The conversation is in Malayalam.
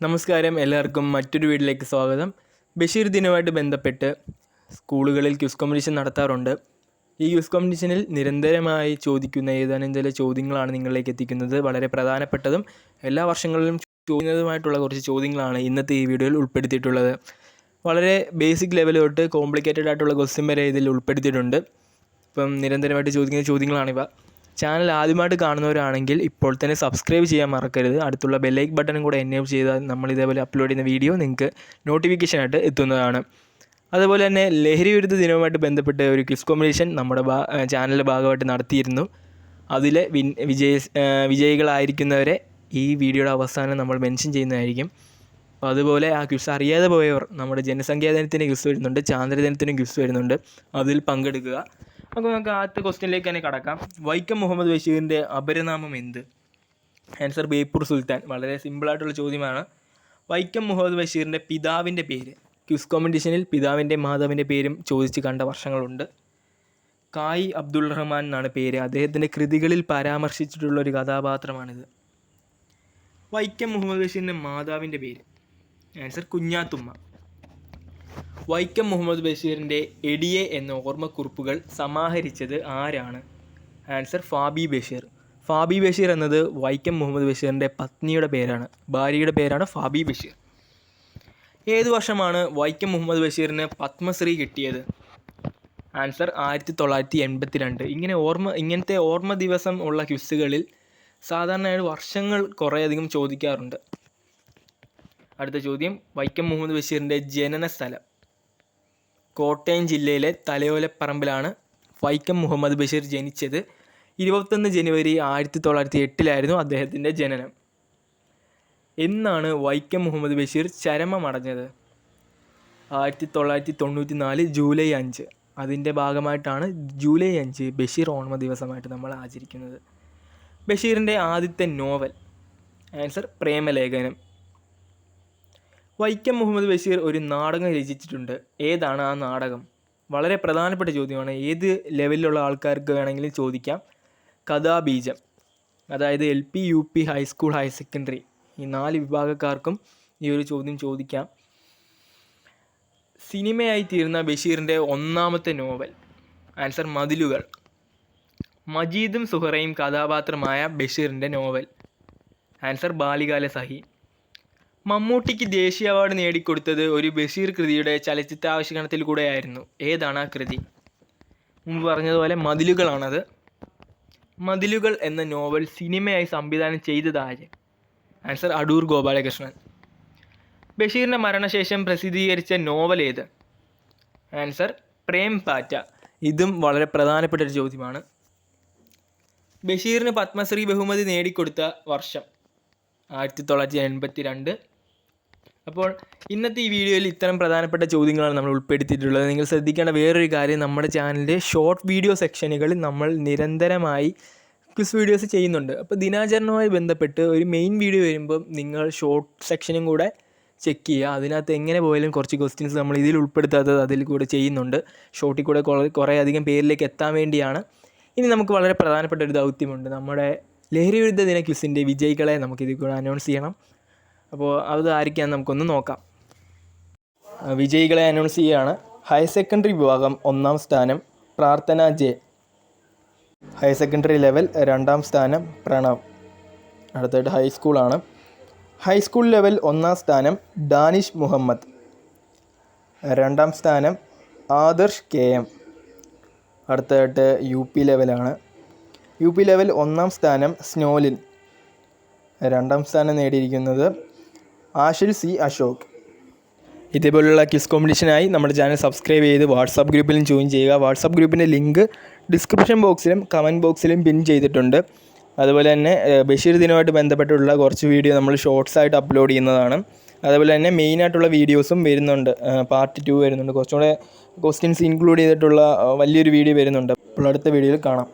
നമസ്കാരം എല്ലാവർക്കും മറ്റൊരു വീട്ടിലേക്ക് സ്വാഗതം. ബഷീർ ദിനവുമായിട്ട് ബന്ധപ്പെട്ട് സ്കൂളുകളിൽ ക്യൂസ് കോമ്പറ്റീഷൻ നടത്താറുണ്ട്. ഈ ക്യൂസ് കോമ്പറ്റീഷനിൽ നിരന്തരമായി ചോദിക്കുന്ന ഏതാനും ചില ചോദ്യങ്ങളാണ് നിങ്ങളിലേക്ക് എത്തിക്കുന്നത്. വളരെ പ്രധാനപ്പെട്ടതും എല്ലാ വർഷങ്ങളിലും ചോദിക്കുന്നതുമായിട്ടുള്ള കുറച്ച് ചോദ്യങ്ങളാണ് ഇന്നത്തെ ഈ വീഡിയോയിൽ ഉൾപ്പെടുത്തിയിട്ടുള്ളത്. വളരെ ബേസിക് ലെവൽ തൊട്ട് കോംപ്ലിക്കേറ്റഡ് ആയിട്ടുള്ള ക്വസ്റ്റ്യൻ വരെ ഇതിൽ ഉൾപ്പെടുത്തിയിട്ടുണ്ട്. ഇപ്പം നിരന്തരമായിട്ട് ചോദിക്കുന്ന ചോദ്യങ്ങളാണിവ. ചാനൽ ആദ്യമായിട്ട് കാണുന്നവരാണെങ്കിൽ ഇപ്പോൾ തന്നെ സബ്സ്ക്രൈബ് ചെയ്യാൻ മറക്കരുത്. അടുത്തുള്ള ബെല്ലൈക്ക് ബട്ടണും കൂടെ എനേബിൾ ചെയ്താൽ നമ്മൾ ഇതേപോലെ അപ്ലോഡ് ചെയ്യുന്ന വീഡിയോ നിങ്ങൾക്ക് നോട്ടിഫിക്കേഷനായിട്ട് എത്തുന്നതാണ്. അതുപോലെ തന്നെ ലഹരി വിരുദ്ധ ദിനവുമായിട്ട് ബന്ധപ്പെട്ട് ഒരു ക്വിസ് കോമ്പറ്റീഷൻ നമ്മുടെ ചാനലിന്റെ ഭാഗമായിട്ട് നടത്തിയിരുന്നു. അതിലെ വിൻ വിജയ വിജയികളായിരിക്കുന്നവരെ ഈ വീഡിയോയുടെ അവസാനം നമ്മൾ മെൻഷൻ ചെയ്യുന്നതായിരിക്കും. അപ്പോൾ അതുപോലെ ആ ക്വിസ് അറിയാതെ പോയവർ നമ്മുടെ ജനസംഖ്യാ ദിനത്തിന് ക്വിസ് വരുന്നുണ്ട് ചാന്ദ്രദിനത്തിന് ക്വിസ് വരുന്നുണ്ട്. അതിൽ പങ്കെടുക്കുക. അപ്പോൾ നമുക്ക് ആദ്യത്തെ ക്വസ്റ്റ്യനിലേക്ക് തന്നെ കടക്കാം. വൈക്കം മുഹമ്മദ് ബഷീറിന്റെ അപരനാമം എന്ത്? ആൻസർ ബേപ്പൂർ സുൽത്താൻ. വളരെ സിമ്പിളായിട്ടുള്ള ചോദ്യമാണ്. വൈക്കം മുഹമ്മദ് ബഷീറിന്റെ പിതാവിന്റെ പേര്. ക്യൂസ് കോമ്പറ്റീഷനിൽ പിതാവിന്റെ മാതാവിന്റെ പേരും ചോദിച്ച് കണ്ട വർഷങ്ങളുണ്ട്. കായ് അബ്ദുൾ റഹ്മാൻ എന്നാണ് പേര്. അദ്ദേഹത്തിന്റെ കൃതികളിൽ പരാമർശിച്ചിട്ടുള്ള ഒരു കഥാപാത്രമാണിത്. വൈക്കം മുഹമ്മദ് ബഷീറിന്റെ മാതാവിന്റെ പേര്. ആൻസർ കുഞ്ഞാത്തുമ്മ. വൈക്കം മുഹമ്മദ് ബഷീറിന്റെ എടിയെ എന്ന ഓർമ്മക്കുറിപ്പുകൾ സമാഹരിച്ചത് ആരാണ്? ആൻസർ ഫാബി ബഷീർ. ഫാബി ബഷീർ എന്നത് വൈക്കം മുഹമ്മദ് ബഷീറിന്റെ പത്നിയുടെ പേരാണ്. ഭാര്യയുടെ പേരാണ് ഫാബി ബഷീർ. ഏത് വർഷമാണ് വൈക്കം മുഹമ്മദ് ബഷീറിന് പത്മശ്രീ കിട്ടിയത്? ആൻസർ ആയിരത്തി തൊള്ളായിരത്തി എൺപത്തി രണ്ട് ഇങ്ങനെ ഓർമ്മ ഇങ്ങനത്തെ ഓർമ്മ ദിവസം ഉള്ള ക്വിസ്സുകളിൽ സാധാരണയായി വർഷങ്ങൾ കുറേയധികം ചോദിക്കാറുണ്ട്. അടുത്ത ചോദ്യം വൈക്കം മുഹമ്മദ് ബഷീറിന്റെ ജനന സ്ഥലം കോട്ടയം ജില്ലയിലെ തലയോലപ്പറമ്പിലാണ് വൈക്കം മുഹമ്മദ് ബഷീർ ജനിച്ചത്. ഇരുപത്തൊന്ന് ജനുവരി ആയിരത്തി തൊള്ളായിരത്തി എട്ടിലായിരുന്നു അദ്ദേഹത്തിന്റെ ജനനം. എന്നാണ് വൈക്കം മുഹമ്മദ് ബഷീർ ചരമമടഞ്ഞത്. ആയിരത്തി തൊള്ളായിരത്തി തൊണ്ണൂറ്റി നാല് ജൂലൈ അഞ്ച്. അതിന്റെ ഭാഗമായിട്ടാണ് ജൂലൈ അഞ്ച് ബഷീർ ഓണമ ദിവസമായിട്ട് നമ്മൾ ആചരിക്കുന്നത്. ബഷീറിന്റെ ആദ്യത്തെ നോവൽ ആൻസർ പ്രേമലേഖനം. വൈക്കം മുഹമ്മദ് ബഷീർ ഒരു നാടകം രചിച്ചിട്ടുണ്ട്. ഏതാണ് ആ നാടകം? വളരെ പ്രധാനപ്പെട്ട ചോദ്യമാണ്. ഏത് ലെവലിലുള്ള ആൾക്കാർക്ക് വേണമെങ്കിലും ചോദിക്കാം. കഥാബീജം. അതായത് L P U P high school higher secondary. ഈ നാല് വിഭാഗക്കാർക്കും ഈ ഒരു ചോദ്യം ചോദിക്കാം. സിനിമയായി തീർന്ന ബഷീറിന്റെ ഒന്നാമത്തെ നോവൽ. ആൻസർ മതിലുകൾ. മജീദും സുഹറയും കഥാപാത്രമായ ബഷീറിന്റെ നോവൽ. ആൻസർ ബാലികാല സഹി. മമ്മൂട്ടിക്ക് ദേശീയ അവാർഡ് നേടിക്കൊടുത്തത് ഒരു ബഷീർ കൃതിയുടെ ചലച്ചിത്രാവിഷ്കരണത്തിൽ കൂടെയായിരുന്നു. ഏതാണ് ആ കൃതി? മുമ്പ് പറഞ്ഞതുപോലെ മതിലുകളാണത്. മതിലുകൾ എന്ന നോവൽ സിനിമയായി സംവിധാനം ചെയ്തത് ആര്? ആൻസർ അടൂർ ഗോപാലകൃഷ്ണൻ. ബഷീറിന്റെ മരണശേഷം പ്രസിദ്ധീകരിച്ച നോവൽ ഏത്? ആൻസർ പ്രേം പാറ്റ. ഇതും വളരെ പ്രധാനപ്പെട്ട ഒരു ചോദ്യമാണ്. ബഷീറിന് പത്മശ്രീ ബഹുമതി നേടിക്കൊടുത്ത വർഷം. ആയിരത്തി തൊള്ളായിരത്തി എൺപത്തി രണ്ട് അപ്പോൾ ഇന്നത്തെ ഈ വീഡിയോയിൽ ഇത്തരം പ്രധാനപ്പെട്ട ചോദ്യങ്ങളാണ് നമ്മൾ ഉൾപ്പെടുത്തിയിട്ടുള്ളത്. നിങ്ങൾ ശ്രദ്ധിക്കേണ്ട വേറൊരു കാര്യം നമ്മുടെ ചാനലിന്റെ ഷോർട്ട് വീഡിയോ സെക്ഷനുകളിൽ നമ്മൾ നിരന്തരമായി ക്വിസ് വീഡിയോസ് ചെയ്യുന്നുണ്ട്. അപ്പോൾ ദിനാചരണവുമായി ബന്ധപ്പെട്ട് ഒരു മെയിൻ വീഡിയോ വരുമ്പോൾ നിങ്ങൾ ഷോർട്ട് സെക്ഷനും കൂടെ ചെക്ക് ചെയ്യുക. അതിനകത്ത് എങ്ങനെ പോയാലും കുറച്ച് ക്വസ്റ്റ്യൻസ് നമ്മൾ ഇതിൽ ഉൾപ്പെടുത്താത്തത് അതിൽ കൂടെ ചെയ്യുന്നുണ്ട്. ഷോർട്ടിൽ കൂടെ കുറേ അധികം പേരിലേക്ക് എത്താൻ വേണ്ടിയാണ്. ഇനി നമുക്ക് വളരെ പ്രധാനപ്പെട്ട ഒരു ദൗത്യമുണ്ട്. നമ്മുടെ ലഹരി വിരുദ്ധ ദിന ക്വിസിന്റെ വിജയികളെ നമുക്ക് ഇതിൽ കൂടെ അനൗൺസ് ചെയ്യണം. അപ്പോൾ അത് ആയിരിക്കാൻ നമുക്കൊന്ന് നോക്കാം. വിജയികളെ അനൗൺസ് ചെയ്യുകയാണ്. ഹയർ സെക്കൻഡറി വിഭാഗം ഒന്നാം സ്ഥാനം പ്രാർത്ഥന ജെ. ഹയർ സെക്കൻഡറി ലെവൽ രണ്ടാം സ്ഥാനം പ്രണവ്. അടുത്തായിട്ട് ഹൈസ്കൂളാണ് ഹൈസ്കൂൾ ലെവൽ ഒന്നാം സ്ഥാനം ഡാനിഷ് മുഹമ്മദ്. രണ്ടാം സ്ഥാനം ആദർശ് കെ എം. അടുത്തതായിട്ട് യു പി ലെവലാണ് യു പി ലെവൽ ഒന്നാം സ്ഥാനം സ്നോലിൻ. രണ്ടാം സ്ഥാനം നേടിയിരിക്കുന്നത് ആഷിൽ സി അശോക്. ഇതേപോലുള്ള ക്വിസ് കോമ്പറ്റീഷനായി നമ്മുടെ ചാനൽ സബ്സ്ക്രൈബ് ചെയ്ത് വാട്സാപ്പ് ഗ്രൂപ്പിലും ജോയിൻ ചെയ്യുക. വാട്സാപ്പ് ഗ്രൂപ്പിന്റെ ലിങ്ക് ഡിസ്ക്രിപ്ഷൻ ബോക്സിലും കമന്റ് ബോക്സിലും പിൻ ചെയ്തിട്ടുണ്ട്. അതുപോലെ തന്നെ ബഷീർ ദിനമായിട്ട് ബന്ധപ്പെട്ടുള്ള കുറച്ച് വീഡിയോ നമ്മൾ ഷോർട്സ് ആയിട്ട് അപ്ലോഡ് ചെയ്യുന്നതാണ്. അതുപോലെ തന്നെ മെയിനായിട്ടുള്ള വീഡിയോസും വരുന്നുണ്ട്. പാർട്ട് ടു വരുന്നുണ്ട്. കുറച്ചുകൂടെ ക്വസ്റ്റ്യൻസ് ഇൻക്ലൂഡ് ചെയ്തിട്ടുള്ള വലിയൊരു വീഡിയോ വരുന്നുണ്ട്. അപ്പോൾ അടുത്ത വീഡിയോയിൽ കാണാം.